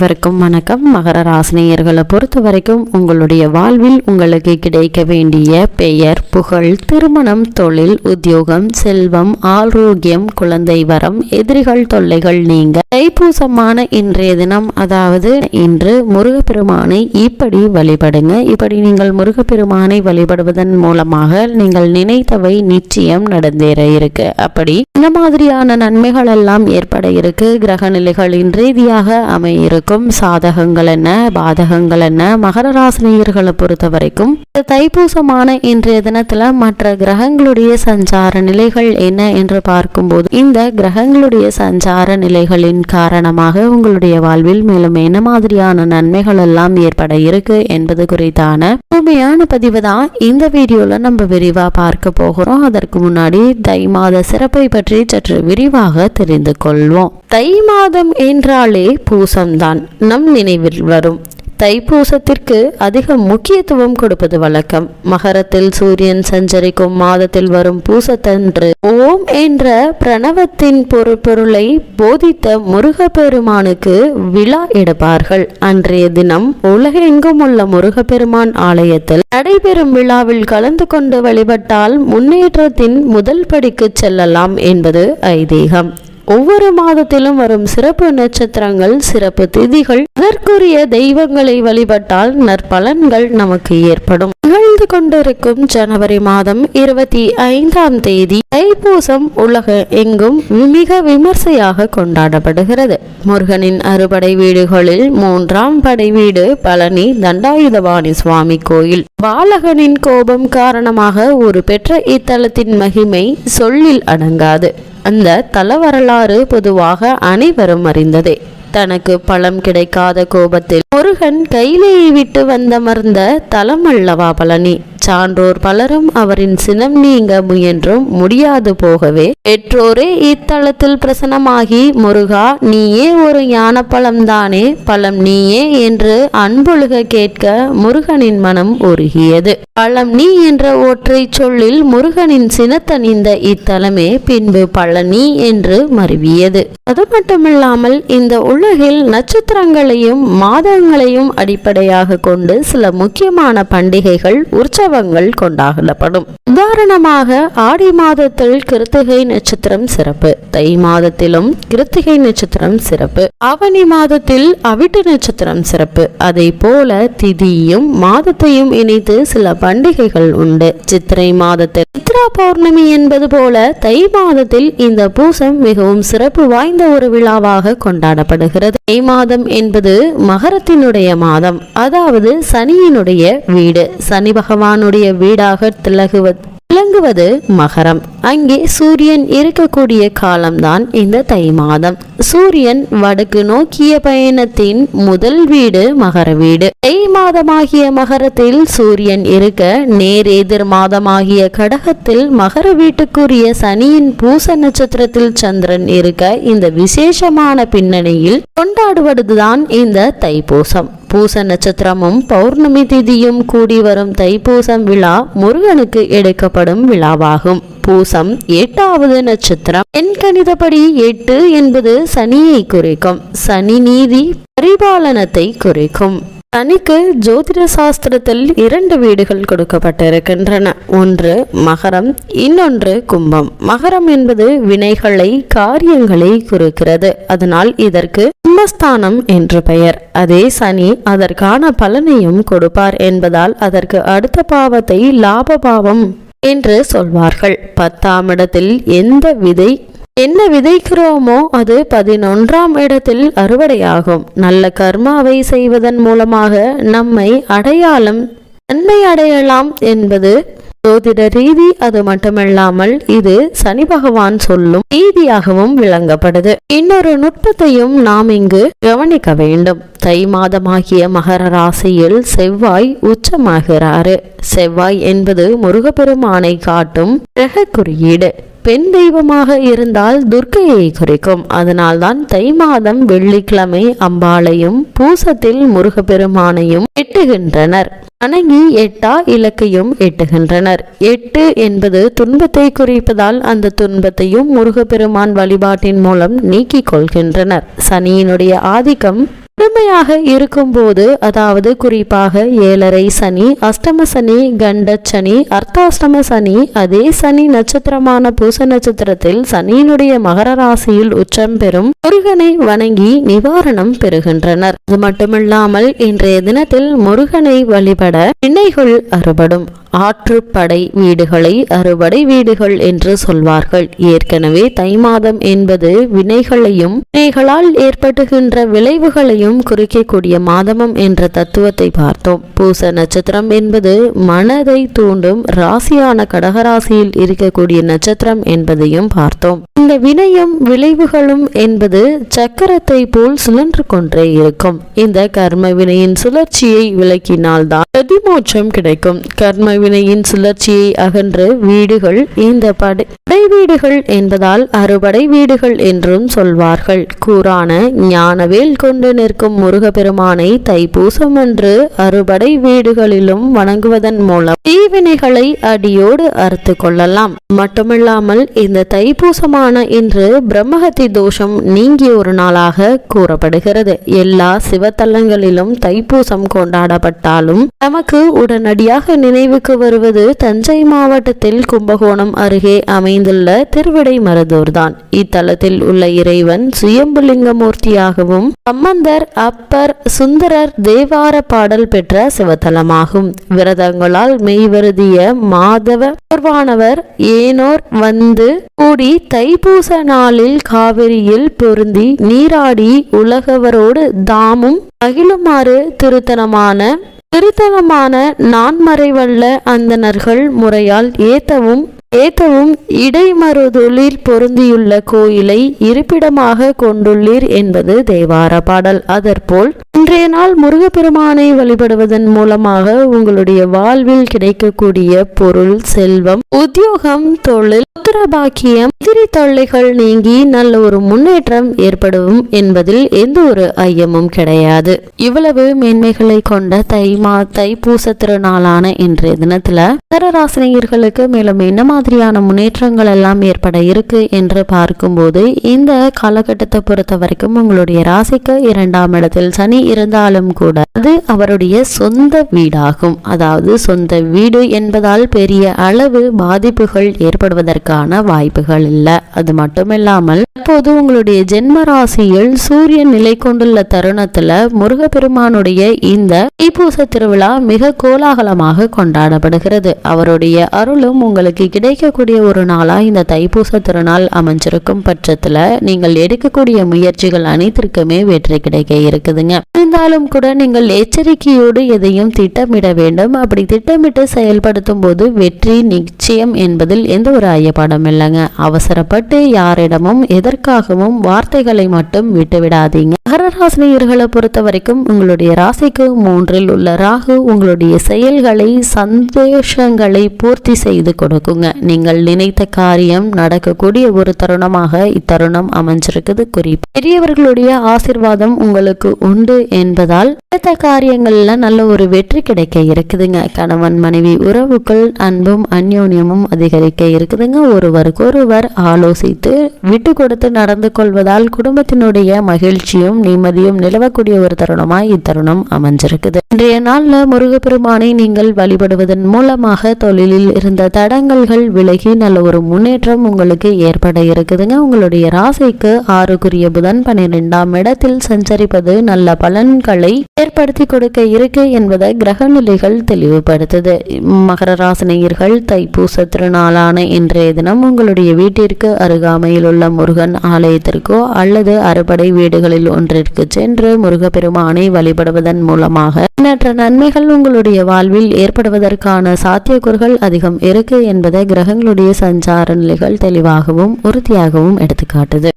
வரைக்கும் வணக்கம். மகர ராசினியர்களை பொறுத்த வரைக்கும் உங்களுடைய வாழ்வில் உங்களுக்கு கிடைக்க வேண்டிய பெயர் புகழ் திருமணம் தொழில் உத்தியோகம் செல்வம் ஆரோக்கியம் குழந்தை வரம் எதிரிகள் தொல்லைகள் நீங்க. தைப்பூசமான இன்றைய தினம் அதாவது இன்று முருகப்பெருமானை இப்படி வழிபடுங்க. இப்படி நீங்கள் முருகப்பெருமானை வழிபடுவதன் மூலமாக நீங்கள் நினைத்தவை நிச்சயம் நடந்தேற இருக்கு. அப்படி இந்த மாதிரியான நன்மைகள் எல்லாம் ஏற்பட இருக்கு. கிரக நிலைகளின் ரீதியாக அமையிருக்கும் சாதகங்கள் என்ன பாதகங்கள் என்ன? மகர ராசினியர்களை பொறுத்த வரைக்கும் தைப்பூசமான இன்றைய தினத்துல மற்ற கிரகங்களுடைய சஞ்சார நிலைகள் என்ன என்று பார்க்கும்போது இந்த கிரகங்களுடைய சஞ்சார நிலைகளின் காரணமாக உங்களுடைய வாழ்வில் மேலும் என்ன மாதிரியான நன்மைகள் எல்லாம் ஏற்பட இருக்கு என்பது குறித்தான உண்மையான பதிவு தான் இந்த வீடியோல நம்ம விரிவா பார்க்க போகிறோம். அதற்கு முன்னாடி தை மாத சிறப்பை பற்றி சற்று விரிவாக தெரிந்து கொள்வோம். தை மாதம் என்றாலே பூசம்தான் நம் நினைவில் வரும் தைப்பூசத்திற்கு அதிக முக்கியத்துவம் கொடுப்பது வழக்கம். மகரத்தில் சூரியன் சஞ்சரிக்கும் மாதத்தில் வரும் பூசத்தன்று ஓம் என்ற பிரணவத்தின் பொருளை போதித்த முருகப்பெருமானுக்கு விழா எடுப்பார்கள். அன்றைய தினம் உலகெங்கும் உள்ள முருகப்பெருமான் ஆலயத்தில் நடைபெறும் விழாவில் கலந்து கொண்டு வழிபட்டால் முன்னேற்றத்தின் முதல் படிக்கு செல்லலாம் என்பது ஐதீகம். ஒவ்வொரு மாதத்திலும் வரும் சிறப்பு நட்சத்திரங்கள் சிறப்பு திதிகள் அதற்குரிய தெய்வங்களை வழிபட்டால் நற்பலன்கள் நமக்கு ஏற்படும். நிகழ்ந்து கொண்டிருக்கும் ஜனவரி மாதம் இருபத்தி ஐந்தாம் தேதி தைப்பூசம் உலக எங்கும் மிக விமர்சையாக கொண்டாடப்படுகிறது. முருகனின் அறுபடை வீடுகளில் மூன்றாம் படை வீடு பழனி தண்டாயுதபாணி சுவாமி கோயில். பாலகனின் கோபம் காரணமாக ஒரு பெற்ற இத்தலத்தின் மகிமை சொல்லில் அடங்காது. அந்த தல வரலாறு பொதுவாக அனைவரும் அறிந்ததே. தனக்கு பழம் கிடைக்காத கோபத்தில் முருகன் கையிலேயே விட்டு வந்தமர்ந்த தலம் அல்லவா பழனி. சான்றோர் பலரும் அவரின் சினம் நீங்க முயன்றும் முடியாது போகவே. பெற்றோரே இத்தலத்தில் பிரசனமாகி முருகா நீயே ஒரு ஞான பழம் தானே பழம் நீயே என்று அன்பொழுக கேட்க முருகனின் மனம் உருகியது. பழம் நீ என்ற ஒற்றை சொல்லில் முருகனின் சினத்தணிந்த இத்தலமே பின்பு பழனி என்று மருவியது. அது மட்டுமில்லாமல் இந்த உலகில் நட்சத்திரங்களையும் மாதங்களையும் அடிப்படையாக கொண்டு சில முக்கியமான பண்டிகைகள் உற்சவ உற்சவங்கள் கொண்டாடப்படும் உதாரணமாக ஆடி மாதத்தில் கிருத்திகை நட்சத்திரம் சிறப்பு. தை மாதத்திலும் கிருத்திகை நட்சத்திரம் சிறப்பு. ஆவணி மாதத்தில் அவிட்டு நட்சத்திரம் சிறப்பு. அதை போல திதியும் மாதத்தையும் இணைத்து சில பண்டிகைகள் உண்டு. சித்திரை மாதத்தில் சித்ரா பௌர்ணமி என்பது போல தை மாதத்தில் இந்த பூசம் மிகவும் சிறப்பு வாய்ந்த ஒரு விழாவாக கொண்டாடப்படுகிறது. தை மாதம் என்பது மகரத்தினுடைய மாதம். அதாவது சனியினுடைய வீடு. சனி பகவான் பகவானுடைய வீடாக திலகுவது விளங்குவது மகரம். அங்கே சூரியன் இருக்கக்கூடிய காலம்தான் இந்த தை மாதம். சூரியன் வடக்கு நோக்கிய பயணத்தின் முதல் வீடு மகர வீடு. தை மாதமாகிய மகரத்தில் சூரியன் இருக்க நேர் எதிர் மாதமாகிய கடகத்தில் மகர வீட்டுக்குரிய சனியின் பூச நட்சத்திரத்தில் சந்திரன் இருக்க இந்த விசேஷமான பின்னணியில் கொண்டாடுவதுதான் இந்த தைப்பூசம். பூச நட்சத்திரமும் பௌர்ணமி திதியும் கூடி வரும் தைப்பூசம் விழா முருகனுக்கு எடுக்கப்படும் விழாவாகும். பூசம் எட்டாவது நட்சத்திரம். என் கணிதப்படி எட்டு என்பது சனியை குறிக்கும். சனி நீதி பரிபாலனத்தை குறிக்கும். சனிக்கு ஜோதிட சாஸ்திரத்தில் இரண்டு வீடுகள் கொடுக்கப்பட்டிருக்கின்றன. ஒன்று மகரம் இன்னொன்று கும்பம். மகரம் என்பது வினைகளை காரியங்களை குறிக்கிறது. அதனால் இதற்கு கும்பஸ்தானம் என்று பெயர். அதே சனி அதற்கான பலனையும் கொடுப்பார் என்பதால் அதற்கு அடுத்த பாவத்தை லாப பாவம் என்று சொல்வார்கள். பத்தாம் இடத்தில் எந்த விதை என்ன விதைக்கிறோமோ அது பதினொன்றாம் இடத்தில் அறுவடையாகும். நல்ல கர்மாவை செய்வதன் மூலமாக நம்மை அடையாளம் நன்மை அடையலாம் என்பது ஜோதிட ரீதி அது மட்டுமல்லாமல் இது சனி பகவான் சொல்லும் ரீதியாகவும் விளங்கப்படுது. இன்னொரு நுட்பத்தையும் நாம் இங்கு கவனிக்க வேண்டும். தை மாதமாகிய மகர ராசியில் செவ்வாய் உச்சமாகிறாரு. செவ்வாய் என்பது முருகப்பெருமானை காட்டும் கிரக குறியீடு. பெண் தெய்வமாக இருந்தால் துர்க்கையை குறிக்கும். அதனால்தான் தை மாதம் வெள்ளிக்கிழமை அம்பாளையும் பூசத்தில் முருகப்பெருமானையும் எட்டுகின்றனர். அணங்கி எட்டா இலக்கையும் எட்டுகின்றனர். எட்டு என்பது துன்பத்தை குறிப்பதால் அந்த துன்பத்தையும் முருகப்பெருமான் வழிபாட்டின் மூலம் நீக்கிக் கொள்கின்றனர். சனியினுடைய ஆதிக்கம் கடுமையாக இருக்கும்போது அதாவது குறிப்பாக ஏழரை சனி அஷ்டம சனி கண்ட சனி அர்த்தாஷ்டம சனி அதே சனி நட்சத்திரமான பூச நட்சத்திரத்தில் சனியினுடைய மகர ராசியில் உச்சம் பெறும் முருகனை வணங்கி நிவாரணம் பெறுகின்றனர். அது மட்டுமில்லாமல் இன்றைய தினத்தில் முருகனை வழிபட வினைகள் அறுபடும். ஆற்றுப்படை வீடுகளை அறுபடை வீடுகள் என்று சொல்வார்கள். ஏற்கனவே தை மாதம் என்பது வினைகளையும் வினைகளால் ஏற்படுகின்ற விளைவுகளையும் குறிக்கக்கூடிய மாதமும் என்ற தத்துவத்தை பார்த்தோம். பூச நட்சத்திரம் என்பது மனதை தூண்டும் ராசியான கடகராசியில் இருக்கக்கூடிய நட்சத்திரம் என்பதையும் பார்த்தோம். இந்த வினையும் விளைவுகளும் என்பது சக்கரத்தை போல் சுழன்று கொண்டே இருக்கும். இந்த கர்ம வினையின் சுழற்சியை விளக்கினால்தான் பிரதிமோட்சம் கிடைக்கும். கர்ம வினையின் சுழற்சியை அகன்று வீடுகள் இந்த படை வீடுகள் என்பதால் அறுபடை வீடுகள் என்றும் சொல்வார்கள். கூறான ஞானவேல் கொண்டு நிற்கும் முருகப்பெருமானை தைப்பூசம் என்று அறுபடை வீடுகளிலும் வணங்குவதன் மூலம் தீவினைகளை அடியோடு அறுத்து கொள்ளலாம். மட்டுமில்லாமல் இந்த தைப்பூசமான இன்று பிரம்மஹத்தி தோஷம் நீங்கிய ஒரு நாளாக கூறப்படுகிறது. எல்லா சிவத்தலங்களிலும் தைப்பூசம் கொண்டாடப்பட்டாலும் நமக்கு உடனடியாக நினைவுக்கு வருவது தஞ்சை மாவட்டத்தில் கும்பகோணம் அருகே அமைந்துள்ள திருவிடை மருதூர்தான். இத்தலத்தில் உள்ள இறைவன் சுயம்புலிங்கமூர்த்தியாகவும் சம்பந்தர் அப்பர் சுந்தரர் தேவார பாடல் பெற்ற சிவத்தலமாகும். விரதங்களால் மெய்வருதிய மாதவ குர்வானவர் ஏனோர் வந்து கூடி தைப்பூச நாளில் காவிரியில் பொருந்தி நீராடி உலகவரோடு தாமும் மகிழுமாறு திருத்தலமான திருத்தலமான நான்மறைவல்ல அந்தணர்கள் முறையால் ஏத்தவும் ஏத்தவும் இடைமருதொழில் பொருந்தியுள்ள கோயிலை இருப்பிடமாக கொண்டுள்ளீர் என்பது தேவார பாடல். அதற்போல் இன்றைய நாள் முருகப்பெருமானை வழிபடுவதன் மூலமாக உங்களுடைய வாழ்வில் கிடைக்கக்கூடிய பொருள் செல்வம் உத்தியோகம் தொழில் உத்தரபாக்கியம் எதிரி தொல்லைகள் நீங்கி நல்ல ஒரு முன்னேற்றம் ஏற்படும் என்பதில் எந்த ஒரு ஐயமும் கிடையாது. இவ்வளவு மேன்மைகளை கொண்ட தை மா தைப்பூச திருநாளான இன்றைய தினத்துல தரராசினியர்களுக்கு மேலும் என்ன மாதிரியான முன்னேற்றங்கள் எல்லாம் ஏற்பட இருக்கு என்று பார்க்கும்போது இந்த காலகட்டத்தை பொறுத்த வரைக்கும் உங்களுடைய ராசிக்கு இரண்டாம் இடத்தில் சனி இருந்தாலும் கூட அது அவருடைய சொந்த வீடாகும். அதாவது சொந்த வீடு என்பதால் பெரிய அளவு பாதிப்புகள் ஏற்படுவதற்கான வாய்ப்புகள் இல்லை. அது மட்டும் இல்லாமல் தற்போது உங்களுடைய ஜென்ம ராசியில் சூரியன் நிலை கொண்டுள்ள தருணத்துல முருகப்பெருமானுடைய இந்த தீபூச திருவிழா மிக கோலாகலமாக கொண்டாடப்படுகிறது. அவருடைய அருளும் உங்களுக்கு கிடைக்கக்கூடிய ஒரு நாளா இந்த தைப்பூச திருநாள் அமைஞ்சிருக்கும் பட்சத்துல நீங்கள் எடுக்கக்கூடிய முயற்சிகள் அனைத்திற்குமே வெற்றி கிடைக்க இருக்குதுங்க. இருந்தாலும் கூட நீங்கள் எச்சரிக்கையோடு எதையும் திட்டமிட வேண்டும். அப்படி திட்டமிட்டு செயல்படுத்தும் போது வெற்றி நிச்சயம் என்பதில் எந்த ஒரு ஐயப்பாடும் இல்லைங்க. அவசரப்பட்டு யாரிடமும் எதற்காகவும் வார்த்தைகளை மட்டும் விட்டுவிடாதீங்க. மகரராசினியர்களை பொறுத்த வரைக்கும் உங்களுடைய ராசிக்கு மூன்றில் உள்ள ராகு உங்களுடைய செயல்களை சந்தோஷங்களை பூர்த்தி செய்து கொடுக்குங்க. நீங்கள் நினைத்த காரியம் நடக்கக்கூடிய ஒரு தருணமாக இத்தருணம் அமைஞ்சிருக்குது. குறிப்பு பெரியவர்களுடைய ஆசிர்வாதம் உங்களுக்கு உண்டு என்பதால் அடுத்த காரியங்கள்ல நல்ல ஒரு வெற்றி கிடைக்க இருக்குதுங்க. கணவன் மனைவி உறவுக்குள் அன்பும் அந்யோன்யமும் அதிகரிக்க இருக்குதுங்க. ஒருவருக்கொருவர் ஆலோசித்து விட்டு கொடுத்து நடந்து கொள்வதால் குடும்பத்தினுடைய மகிழ்ச்சியும் நிம்மதியும் நிலவக்கூடிய ஒரு தருணமாய் இத்தருணம் அமைஞ்சிருக்குது. இன்றைய நாளில் முருகப்பெருமானை நீங்கள் வழிபடுவதன் மூலமாக தொழிலில் இருந்த தடங்கல்கள் விலகி நல்ல ஒரு முன்னேற்றம் உங்களுக்கு ஏற்பட இருக்குதுங்க. உங்களுடைய ராசிக்கு ஆறுக்குரிய புதன் பன்னிரெண்டாம் இடத்தில் சஞ்சரிப்பது நல்ல பலன்களை ஏற்படுத்தி கொடுக்க இருக்கு என்பதை கிரக நிலைகள் தெளிவுபடுத்துது. மகர ராசினியர்கள் தைப்பூச திருநாளான இன்றைய தினம் உங்களுடைய வீட்டிற்கு அருகாமையில் உள்ள முருகன் ஆலயத்திற்கோ அல்லது அறுபடை வீடுகளில் ஒன்றிற்கு சென்று முருகப்பெருமானை வழிபடுவதன் மூலமாக எண்ணற்ற நன்மைகள் உங்களுடைய வாழ்வில் ஏற்படுவதற்கான சாத்தியக்கூறுகள் அதிகம் இருக்கு என்பதை கிரகங்களுடைய சஞ்சார நிலைகள் தெளிவாகவும் உறுதியாகவும் எடுத்துக்காட்டுது.